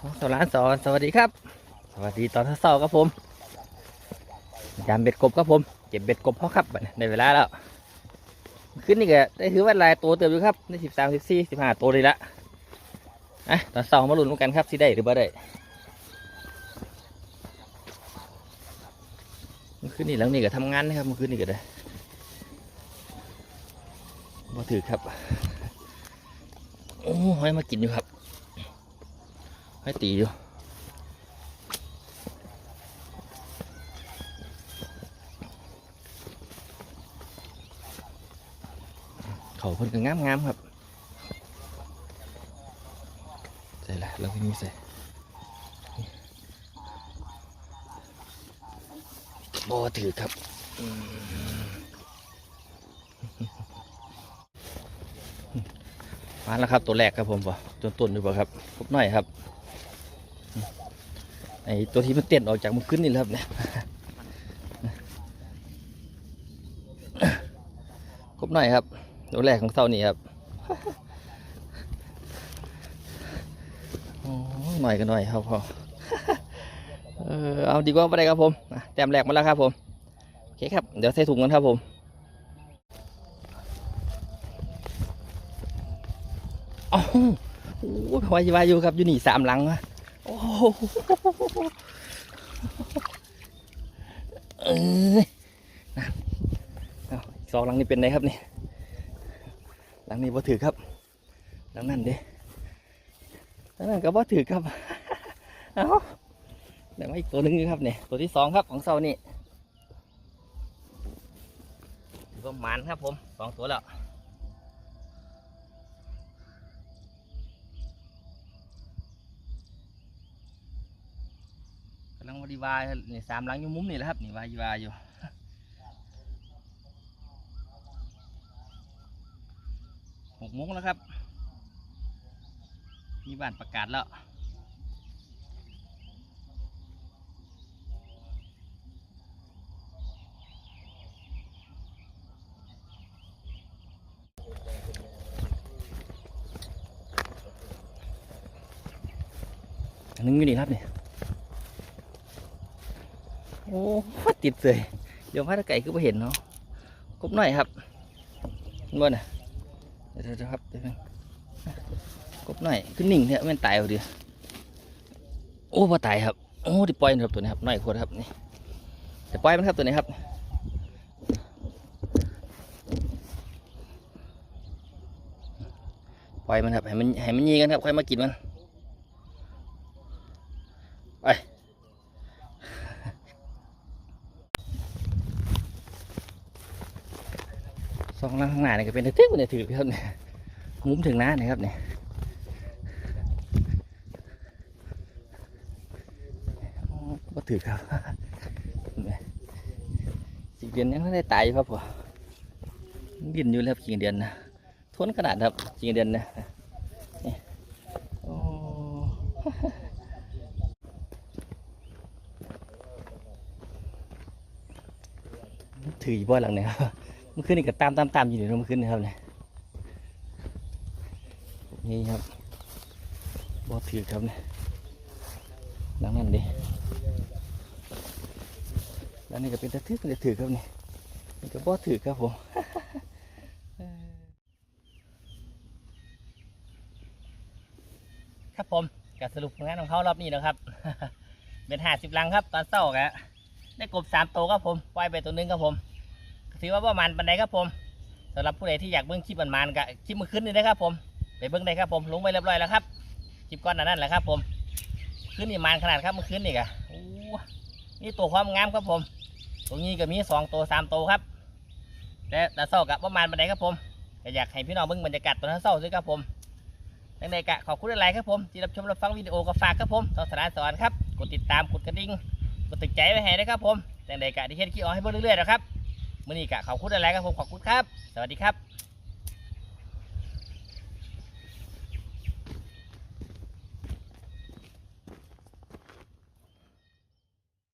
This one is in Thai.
สร้านสอนสวัสดีครับ สวัสดีตอนเช้าครับผมยามเบ็ดกบครับผมเก็บเบ็ดกบเพาะครับในเวลาแล้วขึ้นนี่ก็ได้ถือว่าลายตัวเติมอยู่ครับได้สิบสามสิบสี่สิบห้าตัวเลยละอะตอนเช้ามาลุ้นกันครับสิได้หรือบ่ได้เมื่อคืนนี่หลังนี่ก็ทำงานนะครับเมื่อคืนนี่ก็ได้บ่ถือครับโอ้ให้มากินอยู่ครับ ให้ตีอยู่เขาเพิ่นก็งามงามๆครับใส่ละแล้วก็มีใส่บ่ถือครับมาแล้วครับตัวแรกครับผมบ่จนต้นอยู่บ่ครับพบหน่อยครับ ไอตัวที่มันเต้นออกจากมันขึ้นนี่แหละครับเนี่ยครบหน่อยครับ ตัวแรกของเสานี่ครับโอ้หน่อยก็หน่อยครับพอเออเอาดีกว่าไปได้ครับผมแต้มแรกมาแล้วครับผมโอเคครับ เดี๋ยวใส่ถุงกันครับผมอ๋อโอ้ยวายวายอยู่ครับอยู่นี่สามหลังวะ อ้โหเอ้ยนะสองหลังนี้เป็นไงครับนี่ หลังนี้บ่ถือครับ หลังนั้นเด้หลังนั้นก็บ่ถือครับเอาเดี๋ยวมาอีกตัวหนึ่งอยู่ครับเนี่ยตัวที่สองครับของเสานี่ถือว่ามันครับผมสองตัวแล้ว ดีวายนี่สามหลังอยู่มุมนี่แหละครับนี่วาดีวายอยู่หกโมงแล้วครับ มีบ้านประกาศแล้วนนึงอยู่นี่ครับเนี่ย โอ้ติดเลยเดี๋ยวพาตะไก่ก็ไปเห็นเนาะกบหน่อยครับเมื่อน่ะเดี๋ยวครับเดี๋ยวกบหน่อยขึ้นหนิ่งเนี่ยมันตายเอาดีโอ้พอตายครับโอ้ที่ปล่อยนครับตัวนี้ครับหน่อยโคตรครับนี่จะปล่อยมันครับตัวนี้ครับปล่อยมันครับให้มันให้มันยีกันครับค่อยมากินมัน สองหลังข้างหน้านี่ก็เป็นเทึกๆเนี่ยถือครับเนี่ยมุ้มถึงน้าเนี่ยครับเนี่ยก็ถือครับเนี่ยสิเดือนยังไม่ได้ตายอยู่ครับผมดินอยู่แล้วกี่เดือนนะทนขนาดครับกี่เดือนนะถืออยู่บ่หลังเนี่ยครับ มื่อคืนนี่ก็ตามตามตามอยู่เดี๋ยวเมื่อคืนนะครับเนี่ยนี่ครับบอถือครับเนี่ยหลังนั้นดิแล้วนี่ก็เป็นตะทึกเป็นตะถือครับเนี่ยนี่ก็บอถือครับผมครับผมการสรุปงานของเขารอบนี้นะครับเป็นห้าสิบลังครับ ตอนเศร้ากได้กบสามตัวครับผมปล่อยไปตัวหนึงครับผม ถือว่าประมาณปันใดครับผมสำหรับผู้ใดที่อยากเบิ้งคลิปมันมันกับคลิปมื่อคืนนี่นะครับผมไปเบิ้งได้ครับผมลงไปเรียบร้อยแล้วครับคลิปก้อนนานั่นแหละครับผมคืนนี่มันขนาดครับมื่อคืนนี่กะนี่ตัวความงามครับผม ตรงนี้ก็มีสองตัวสามตัวครับแต่แต่เศร้ากับประมาณปันใดครับผมก็อยากให้พี่น้องเบิ้งบรรยากาศตอนเศร้าด้วยครับผมในในกะขอบคุณอะไรครับผมที่รับชมรับฟังวิดีโอก็ฝากครับผมทอสารสอนครับกดติดตามกดกระดิ่งกดติดใจไว้ให้นะครับผมแต่ในกะที่เฮ็ดคลิปออให้เบิ่งเรื่อยๆนะครับ มื่อนี้กะขอบคุณอะไรครับผมขอบคุณครับ สวัสดีครับ